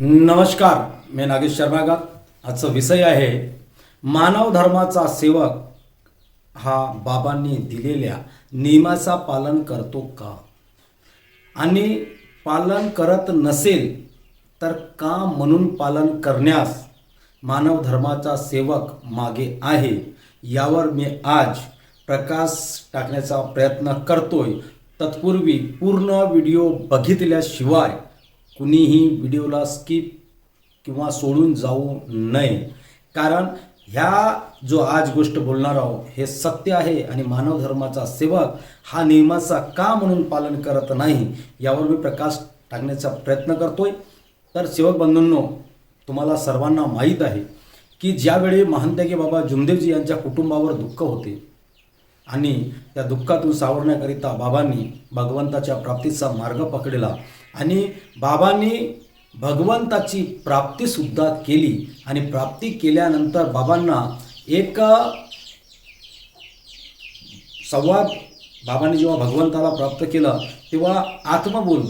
नमस्कार मी नागेश शर्मागा. आजचा विषय आहे मानव धर्माचा सेवक हा बाबांनी दिलेल्या नियमाचा पालन करतो का? आणि पालन करत नसेल तर का म्हणून पालन करण्यास मानव धर्माचा सेवक मागे आहे? यावर मी आज प्रकाश टाकण्याचा प्रयत्न करतोय. तत्पूर्वी पूर्ण व्हिडिओ बघितल्याशिवाय कुणीही व्हिडिओला स्किप किंवा सोडून जाऊ नये. कारण ह्या जो आज गोष्ट बोलणार आहोत हे सत्य आहे आणि मानव धर्माचा सेवक हा नियमाचा का म्हणून पालन करत नाही यावर मी प्रकाश टाकण्याचा प्रयत्न करतोय. तर सेवक बंधूंनो तुम्हाला सर्वांना माहीत आहे की ज्यावेळी महानत्यागी बाबा जुमदेवजी यांच्या कुटुंबावर दुःख होते आणि त्या दुःखातून सावरण्याकरिता बाबांनी भगवंताच्या प्राप्तीचा मार्ग पकडला. आणि बाबांनी भगवंताची प्राप्तीसुद्धा केली. आणि प्राप्ती केल्यानंतर बाबांना एक संवाद बाबांनी जेव्हा भगवंताला प्राप्त केलं तेव्हा आत्मबोल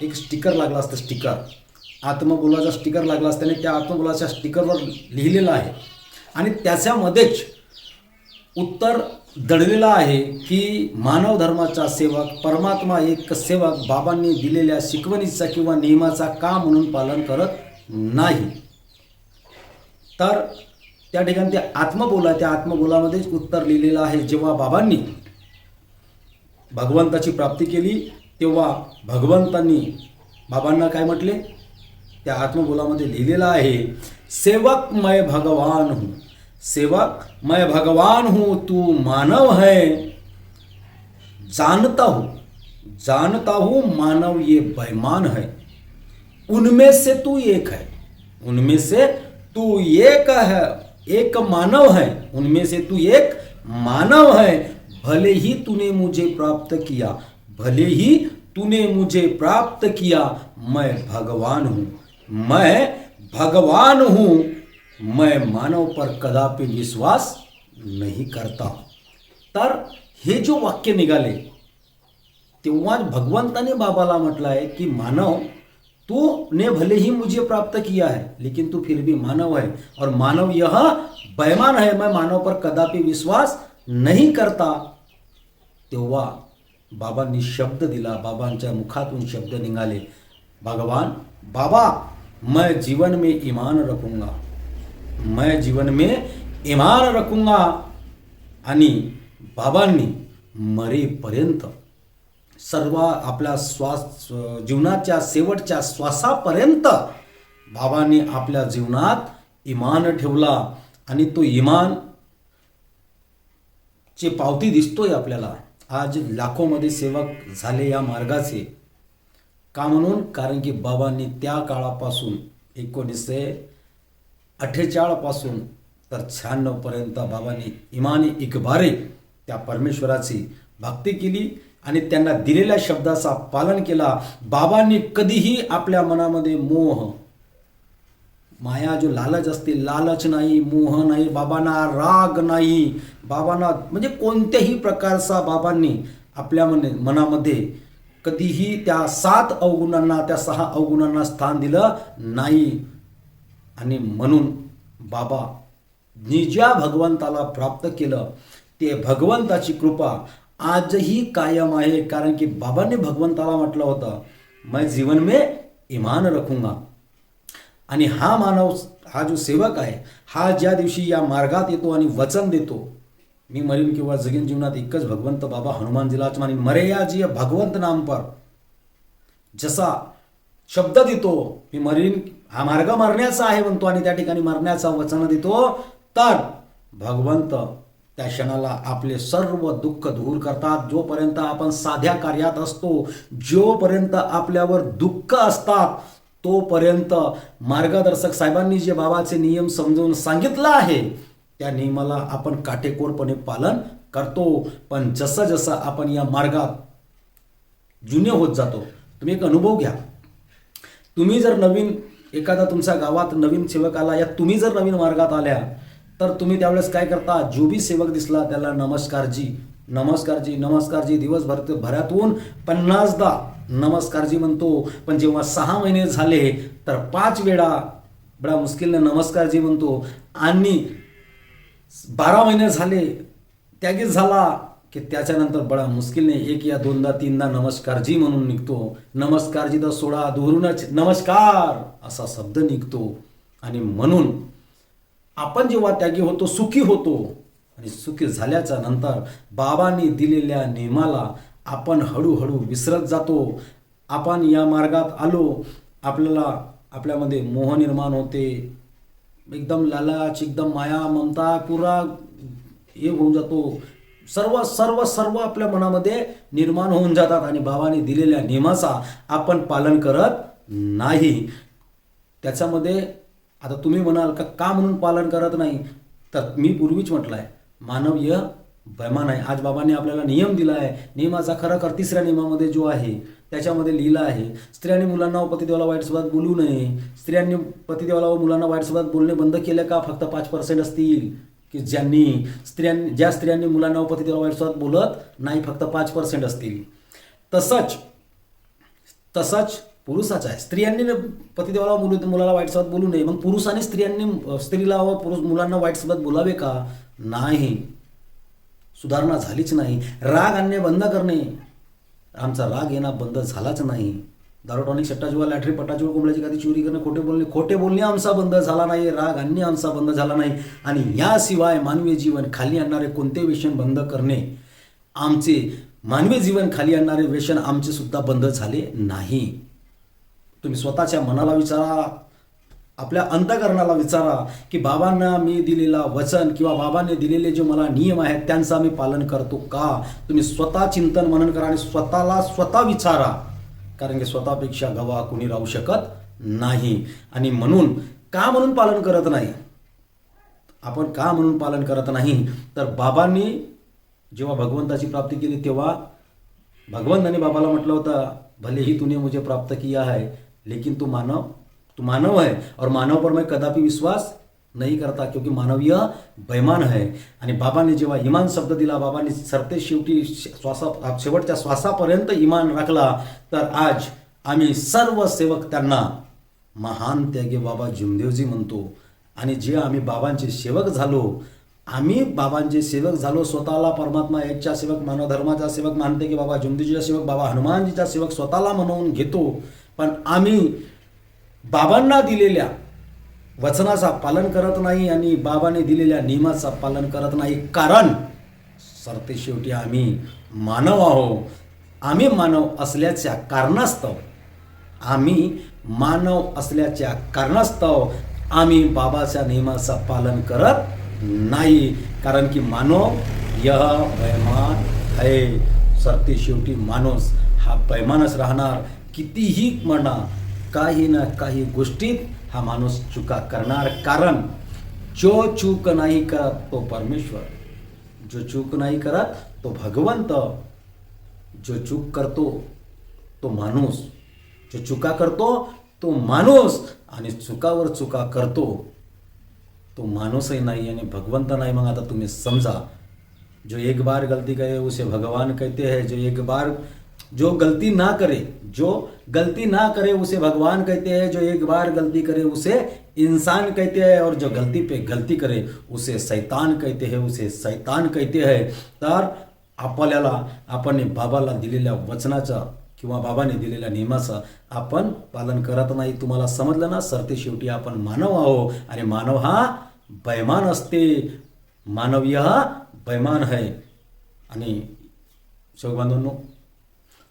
एक स्टिकर लागला असतं स्टिकर. आत्मबोलाचा स्टिकर लागला असताना त्या आत्मबोलाच्या स्टिकरवर लिहिलेलं आहे. आणि त्याच्यामध्येच उत्तर दडविला आहे की मानव धर्माचा सेवक परमात्मा एक सेवक बाबांनी दिलेल्या शिकवणीचा किंवा नियमाचा का म्हणून पालन करत नाही? तर त्या ठिकाणी ते आत्मबोला त्या आत्मबोलामध्येच उत्तर लिहिलेलं आहे. जेव्हा बाबांनी भगवंताची प्राप्ती केली तेव्हा भगवंतांनी बाबांना काय म्हटले? त्या आत्मबोलामध्ये लिहिलेलं आहे सेवकमय भगवान हूं. सेवक, मैं भगवान हूँ, तू मानव है। जानता हूँ जानता हूँ, मानव ये बेईमान है। उनमें से तू एक है, उनमें से तू एक है, एक मानव है। उनमें से तू एक मानव है। भले ही तूने मुझे प्राप्त किया, भले ही तूने मुझे प्राप्त किया, मैं भगवान हूँ, मैं भगवान हूँ। मैं मानव पर कदापि विश्वास नहीं करता। तर हे जो वाक्य निघाले, तेव्हा भगवंताने बाबाला म्हटलं आहे की, मानव तू ने भले ही मुझे प्राप्त किया है, लेकिन तू फिर भी मानव है और मानव यह बेमान है, मैं मानव पर कदापि विश्वास नहीं करता. तेव्हा बाबांनी शब्द दिला, बाबांच्या मुखातून शब्द निघाले. भगवान, बाबा, मैं जीवन में ईमान रखूँगा. मैं जीवन में इमान रखूंगा। आणि बाबांनी मरेपर्यंत सर्व आपल्या श्वास जीवनाच्या शेवटच्या श्वासापर्यंत बाबांनी आपल्या जीवनात इमान ठेवला आणि तो इमान ची पावती दिसतोय आपल्याला. आज लाखोमध्ये सेवक झाले या मार्गाचे. का म्हणून? कारण की बाबांनी त्या काळापासून एकोणीसशे अठ्ठेचाळपासून तर शहाण्णवपर्यंत बाबांनी इमानी इकबारे त्या परमेश्वराची भक्ती केली आणि त्यांना दिलेल्या शब्दाचा पालन केला. बाबांनी कधीही आपल्या मनामध्ये मोह माया जो लालच असते लालच नाही मोह नाही बाबांना राग नाही. बाबांना म्हणजे कोणत्याही प्रकारचा बाबांनी आपल्या मने मनामध्ये कधीही त्या सात अवगुणांना त्या सहा अवगुणांना स्थान दिलं नाही. आणि म्हणून बाबा नि ज्या भगवंताला प्राप्त केलं ते भगवंताची कृपा आजही कायम आहे. कारण की बाबांनी भगवंताला म्हटलं होतं मैं जीवन में इमान रखूंगा. आणि हा मानव हा जो सेवक आहे हा ज्या दिवशी या मार्गात येतो आणि वचन देतो मी मरीन किंवा जगीन जीवनात एकच भगवंत बाबा हनुमानजीलाच मानी मरे या जी भगवंत नाम पर जसा शब्द देतो मी मरीन हा मार्ग मरण्याचा आहे म्हणतो आणि त्या ठिकाणी मरण्याचा वचन देतो. तर भगवंत त्या क्षणाला आपले सर्व दुःख दूर करतात. जोपर्यंत आपण साध्या कार्यात असतो जोपर्यंत आपल्यावर दुःख असतात तोपर्यंत मार्गदर्शक साहेबांनी जे बाबाचे नियम समजावून सांगितलं आहे त्या नियमाला आपण काटेकोरपणे पालन करतो. पण जसं जसं आपण या मार्गात जुने होत जातो तुम्ही एक अनुभव घ्या. तुम्ही जर नवीन एखादा तुमच्या गावात नवीन सेवक आला या तुम्ही जर नवीन मार्गात आल्या तर तुम्ही त्यावेळेस काय करता? जो बी सेवक दिसला त्याला नमस्कार जी नमस्कार जी नमस्कार जी दिवसभर भरातून पन्नासदा नमस्कारजी म्हणतो. पण जेव्हा सहा महिने झाले तर पाच वेळा बडा मुश्किलने नमस्कारजी म्हणतो. आणि बारा महिने झाले त्यागीच झाला की त्याच्यानंतर बडा मुश्किलने एक या दोनदा तीनदा नमस्कारजी म्हणून निघतो. नमस्कारजी तर सोडा दुरूनच नमस्कार असा शब्द निघतो. आणि म्हणून आपण जेव्हा त्यागी होतो सुखी होतो. आणि सुखी झाल्याच्यानंतर बाबांनी दिलेल्या नियमाला आपण हळूहळू विसरत जातो. आपण या मार्गात आलो. आपल्याला आपल्यामध्ये मोह निर्माण होते. एकदम लालाच एकदम माया ममता पुरा हे होऊन जातो. सर्व सर्व सर्व आपल्या मनामध्ये निर्माण होऊन जातात आणि बाबाने दिलेल्या नियमाचा आपण पालन करत नाही. त्याच्यामध्ये आता तुम्ही म्हणाल का का म्हणून पालन करत नाही? तर मी पूर्वीच म्हटलं आहे मानवीय बैमान आहे आज बाबांनी आपल्याला नियम दिला आहे नियमाचा खरा कर तिसऱ्या नियमामध्ये जो आहे त्याच्यामध्ये लिहिलं आहे स्त्रियांनी मुलांना व पतिदेवाला वाईट शब्दात बोलू नये. स्त्रियांनी पतिदेवाला व मुलांना वाईट शब्दात बोलणे बंद केले का? फक्त पाच पर्सेंट असतील. की ज्यांनी स्त्रियांनी ज्या स्त्रियांनी मुलांना व पतिदेवाला वाईट शब्दात बोलत नाही फक्त पाच पर्सेंट असतील. तसंच तसंच पुरुषाचा आहे. स्त्रियांनी पतिदेवाला बोलू मुलाला वाईट शब्दात बोलू नये. मग पुरुषाने स्त्रियांनी स्त्रीला व पुरुष मुलांना वाईट शब्दात बोलावे का? नाही. सुधारणा झालीच नाही. राग आणणे बंद करणे. आमचा राग येणं बंद झालाच नाही. दारू टॉनिक सट्टा लॅटरी पट्टा जुवा कोंबड्याची गादी चोरी करणे खोटे बोलणे खोटे बोलणे आमचा बंद झाला नाही राग आणणे आमचा बंद झाला नाही. आणि याशिवाय मानवी जीवन खाली आणणारे कोणते व्यसन बंद करणे? आमचे मानवी जीवन खाली आणणारे व्यसन आमचे सुद्धा बंद झाले नाही. तुम्ही स्वतःच्या मनाला विचारा. आपल्या अंतकरणाला विचारा की बाबांना मी दिलेला वचन किंवा बाबांनी दिलेले जे मला नियम आहेत त्यांचा मी पालन करतो का? तुम्ही स्वतः चिंतन मनन करा आणि स्वतःला स्वतः विचारा. कारण की स्वतःपेक्षा गवा कुणी राहू शकत नाही. आणि म्हणून का म्हणून पालन करत नाही? आपण का म्हणून पालन करत नाही? तर बाबांनी जेव्हा भगवंताची प्राप्ती केली तेव्हा भगवंताने बाबाला म्हटलं होतं भले ही तूने मुझे प्राप्त किया है लेकिन तू मानव तू मानव है और मानव पर मैं कदापि विश्वास नहीं करता क्योंकि मानवीय बैमान है। आणि बाबांनी जेव्हा इमान शब्द दिला बाबांनी सरते शेवटी श्वासा शेवटच्या श्वासापर्यंत इमान राखला तर आज आम्ही सर्व सेवक त्यांना महान त्यागे बाबा जिमदेवजी म्हणतो. आणि जे आम्ही बाबांचे सेवक झालो आम्ही बाबांचे सेवक झालो स्वतःला परमात्मा एकच्या सेवक मानव धर्माचा सेवक मानते की बाबा जुमदेवजीचा सेवक बाबा हनुमानजीचा सेवक स्वतःला म्हणून घेतो. पण आम्ही बाबांना दिलेल्या वचनाचा पालन करत नाही आणि बाबाने दिलेल्या नियमाचा पालन करत नाही. कारण सरते शेवटी आम्ही मानव आहो आम्ही मानव असल्याच्या कारणास्तव आम्ही मानव असल्याच्या कारणास्तव आम्ही बाबाच्या नियमाचं पालन करत नाही. कारण की मानव यह बैमान है. सरते शेवटी माणूस हा बैमानच राहणार. कितीही म्हणा काही ना काही गोष्टीत हा माणूस चुका करणार कारण, जो चूक नाही करत तो परमेश्वर, जो चूक नाही करत तो भगवंत, जो चूक करतो तो माणूस जो चुका करतो तो माणूस आणि चुकावर चुका करतो तो माणूसही नाही आणि भगवंत नाही. मग आता तुम्ही समजा, जो एक बार गलती करे उसे भगवान कहते हैं, जो एक बार जो गलती ना करे जो गलती ना करे उसे भगवान कहते हैं जो एक बार गलती करे उसे इंसान कहते हैं और जो गलती पे गलती करे उसे शैतान कहते हैं उसे शैतान कहते हैं। तर आपल्याला आपण बाबाला दिलेल्या वचनाचा किंवा बाबाने दिलेल्या नियमाचं आपण पालन करत नाही. तुम्हाला समजलं ना? सरते शेवटी आपण मानव आहो आणि मानव हा बैमान असते. मानवीय हा बैमान आहे. आणि शोक बांधवांनो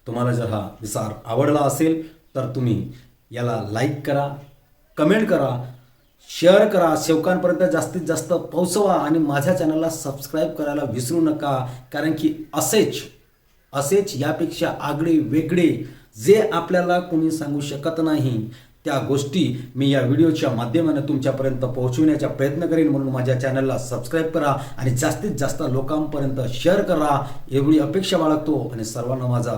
तुम्हाला जर हा विचार आवडला असेल तर तुम्ही याला लाईक करा कमेंट करा शेअर करा. सेवकांपर्यंत जास्तीत जास्त पोहोचवा आणि माझ्या चॅनलला सबस्क्राईब करायला विसरू नका. कारण की असेच असेच यापेक्षा आगळे वेगळे जे आपल्याला कोणी सांगू शकत नाही त्या गोष्टी मी या व्हिडिओच्या माध्यमाने तुमच्यापर्यंत पोहोचविण्याचा प्रयत्न करेन. म्हणून माझ्या चॅनलला सबस्क्राईब करा आणि जास्तीत जास्त लोकांपर्यंत शेअर करा. एवढी अपेक्षा बाळगतो आणि सर्वांना माझा